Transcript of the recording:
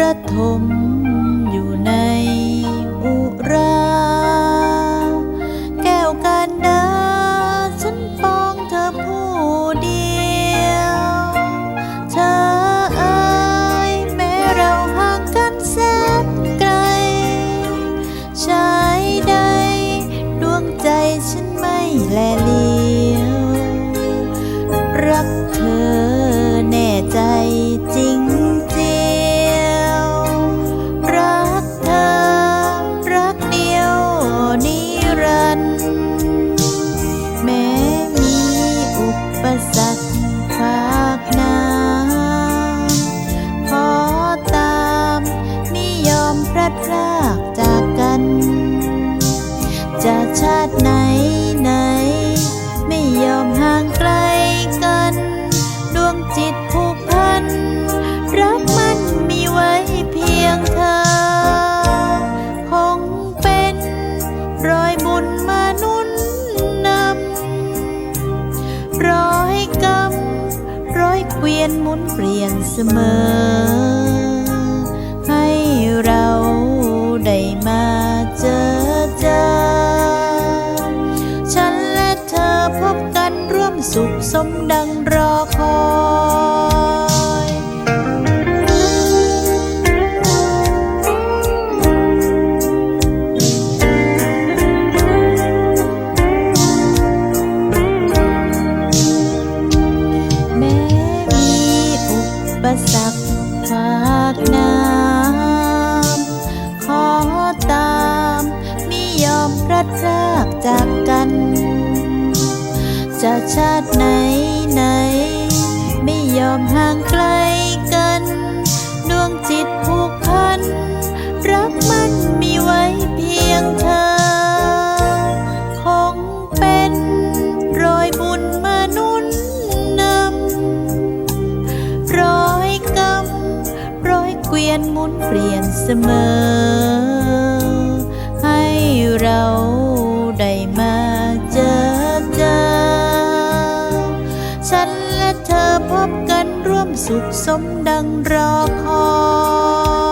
ระทม ชาติไหนไหน ไม่ยอมห่างไกลกัน ดวงจิตผูกพัน รักมันมีไว้เพียงเธอ คงเป็นรอยบุญมาหนุนนำร้อยกำร้อยเกวียนหมุนเปลี่ยนเสมอ สุขสมดังรอคอยแม้มีอุปสรรค จะชาติไหนไหน ไม่ยอมห่างไกลกัน ดวงจิตผูกพัน รักมันมีไว้เพียงเธอ คงเป็นรอยบุญมานุนนำรอยกำร้อยเกวียนหมุนเปลี่ยนเสมอ ให้เราได้มา พบกันร่วมสุขสมดังรอคอย